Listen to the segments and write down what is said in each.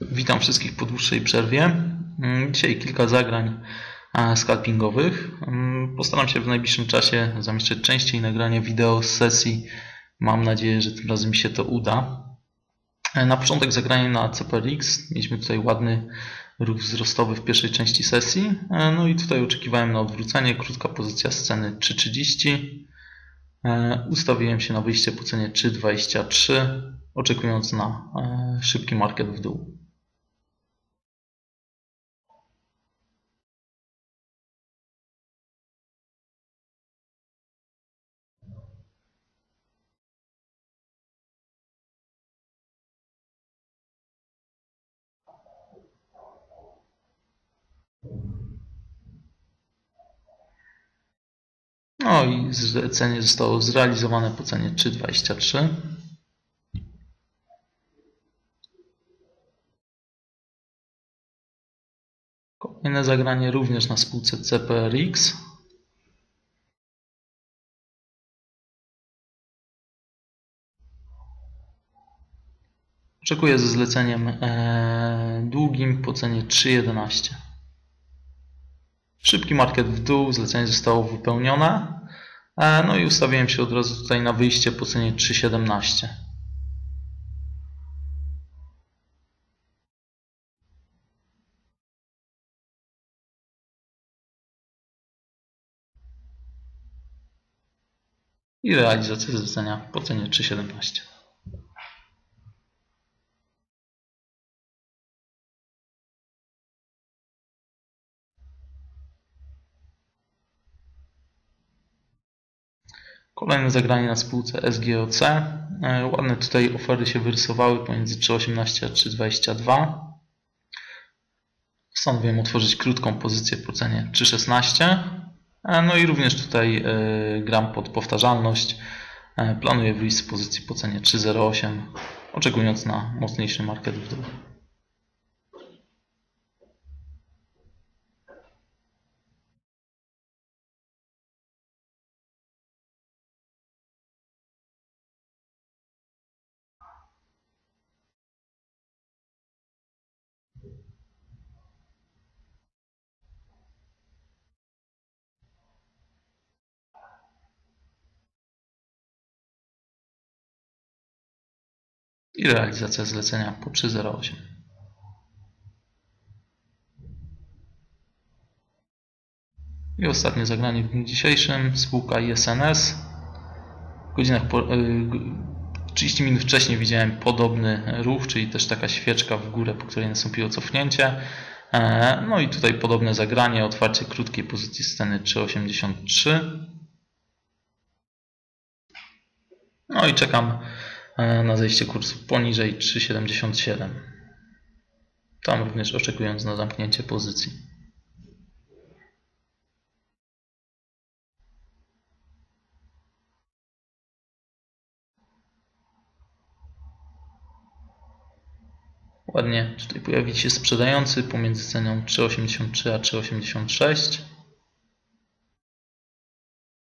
Witam wszystkich po dłuższej przerwie. Mm, Dzisiaj kilka zagrań scalpingowych. Mm, Postaram się w najbliższym czasie zamieszczać częściej nagranie wideo z sesji. Mam nadzieję, że tym razem mi się to uda. E, Na początek zagranie na CPRX. Mieliśmy tutaj ładny ruch wzrostowy w pierwszej części sesji. E, No i tutaj oczekiwałem na odwrócenie. Krótka pozycja sceny 3.30. E, Ustawiłem się na wyjście po cenie 3.23, oczekując na szybki market w dół. No i zlecenie zostało zrealizowane po cenie 3,23. Kolejne zagranie również na spółce CPRX. Oczekuję ze zleceniem e, długim po cenie 3,11. Szybki market w dół, zlecenie zostało wypełnione. E, No i ustawiłem się od razu tutaj na wyjście po cenie 3,17. I realizacja zlecenia po cenie 3,17. Kolejne zagranie na spółce SGOC. E, Ładne tutaj oferty się wyrysowały pomiędzy 3,18 a 3,22. Postanowiłem otworzyć krótką pozycję po cenie 3,16. E, No i również tutaj e, gram pod powtarzalność. Planuję wyjść z pozycji po cenie 3,08, oczekując na mocniejszy market w dół. I realizacja zlecenia po 308. I ostatnie zagranie w dniu dzisiejszym, spółka ISNS. W godzinach po, y, 30 minut wcześniej widziałem podobny ruch, czyli też taka świeczka w górę, po której nastąpiło cofnięcie. E, No i tutaj podobne zagranie, otwarcie krótkiej pozycji sceny 383. No i czekam na zejście kursu poniżej 3,77. Tam również oczekując na zamknięcie pozycji. Ładnie tutaj pojawi się sprzedający pomiędzy ceną 3,83 a 3,86.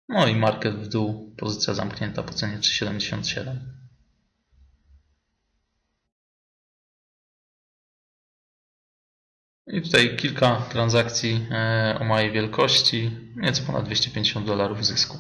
No i market w dół, pozycja zamknięta po cenie 3,77. I tutaj kilka transakcji e, o małej wielkości, nieco ponad 250 dolarów zysku.